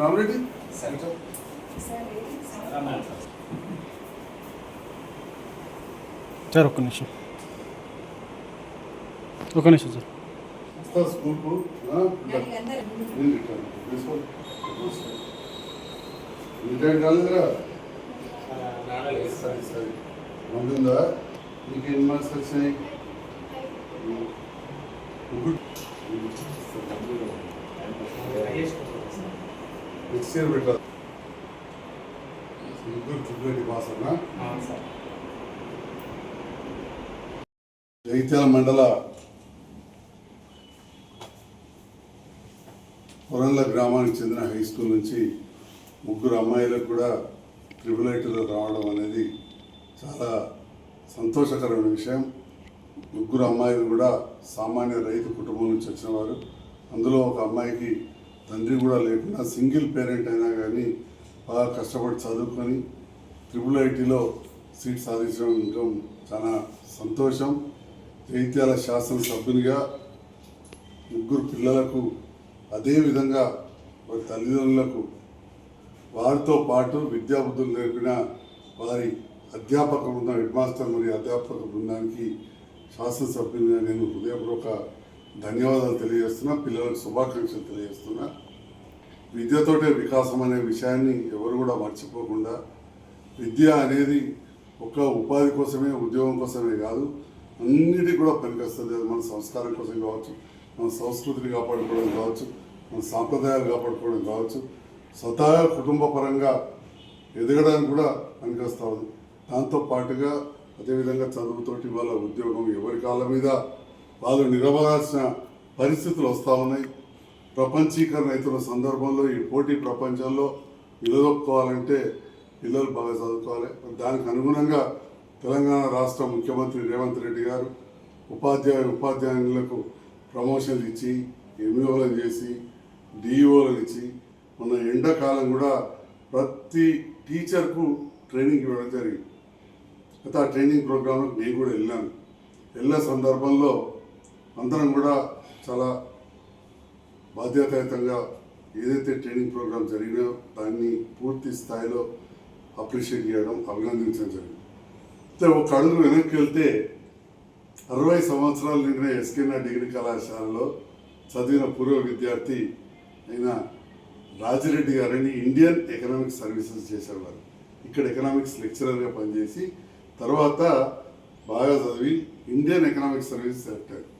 Rama Reddy sir ఒక్క నిమిషం. ఒక్క నిమిషం సార్. స్కూల్కు. రిటర్న్ కాలేదురా. సరే సరే ఉంటుందా నీకు ఎన్ని మార్క్స్ వచ్చినాయి? గుడ్. ఇయర్ పెట్టాలి ముగ్గురు పాస్ అన్నా జగిత్యాల మండల కొరంల గ్రామానికి చెందిన హై స్కూల్ నుంచి ముగ్గురు అమ్మాయిలకు కూడా ట్రిపుల్ ఐటీలో రావడం అనేది చాలా సంతోషకరమైన విషయం. ముగ్గురు అమ్మాయిలు కూడా సామాన్య రైతు కుటుంబం నుంచి వచ్చిన వారు. అందులో ఒక అమ్మాయికి తండ్రి కూడా లేకుండా సింగిల్ పేరెంట్ అయినా కానీ బాగా కష్టపడి చదువుకొని ట్రిపుల్ ఐటీలో సీట్ సాధించడం చాలా సంతోషం. జైత్యాల శాసనసభ్యునిగా ముగ్గురు పిల్లలకు అదేవిధంగా వారి తల్లిదండ్రులకు వారితో పాటు విద్యాబుద్ధులు నేర్పిన వారి అధ్యాపక బృందం హెడ్ మాస్టర్ మరియు అధ్యాపక బృందానికి శాసనసభ్యునిగా నేను హృదయపూర్వక ధన్యవాదాలు తెలియజేస్తున్నా పిల్లలకు శుభాకాంక్షలు తెలియజేస్తున్నా. విద్యతోటే వికాసం అనే విషయాన్ని ఎవరు కూడా మర్చిపోకుండా విద్య అనేది ఒక ఉపాధి కోసమే ఉద్యోగం కోసమే కాదు అన్నిటికీ కూడా పనికొస్తుంది. అది మన సంస్కారం కోసం కావచ్చు మన సంస్కృతిని కాపాడుకోవడం కావచ్చు మన సాంప్రదాయాలు కాపాడుకోవడం కావచ్చు స్వతహా కుటుంబ పరంగా ఎదగడానికి కూడా పనికొస్తా ఉంది. దాంతో పాటుగా అదేవిధంగా చదువుతోటి వాళ్ళ ఉద్యోగం ఎవరి కాళ్ళ మీద వాళ్ళు నిలబడాల్సిన పరిస్థితులు వస్తూ ఉన్నాయి. ప్రపంచీకరణ అవుతున్న సందర్భంలో ఈ పోటీ ప్రపంచంలో నిలదొక్కుకోవాలంటే పిల్లలు బాగా చదువుకోవాలి. దానికి అనుగుణంగా తెలంగాణ రాష్ట్ర ముఖ్యమంత్రి రేవంత్ రెడ్డి గారు ఉపాధ్యాయ ఉపాధ్యాయులకు ప్రమోషన్లు ఇచ్చి ఎంఈఓలను చేసి డిఈఓలను ఇచ్చి మన ఎండాకాలం కూడా ప్రతి టీచర్కు ట్రైనింగ్ ఇవ్వడం జరిగింది. అయితే ఆ ట్రైనింగ్ ప్రోగ్రాంలో నేను కూడా వెళ్ళాను వెళ్ళే సందర్భంలో అందరం కూడా చాలా బాధ్యతాయుతంగా ఏదైతే ట్రైనింగ్ ప్రోగ్రామ్ జరిగినాయో దాన్ని పూర్తి స్థాయిలో అప్రిషియేట్ చేయడం అభినందించడం జరిగింది. అయితే ఒక అడుగు వెనక్కి వెళ్తే అరవై సంవత్సరాలు నిండిన ఎస్కేనా డిగ్రీ కళాశాలలో చదివిన పూర్వ విద్యార్థి అయిన రాజిరెడ్డి గారని ఇండియన్ ఎకనామిక్ సర్వీసెస్ చేసేవారు ఇక్కడ ఎకనామిక్స్ లెక్చరర్గా పనిచేసి తర్వాత బాగా చదివి ఇండియన్ ఎకనామిక్ సర్వీసెస్ సెలెక్ట్ అయ్యారు.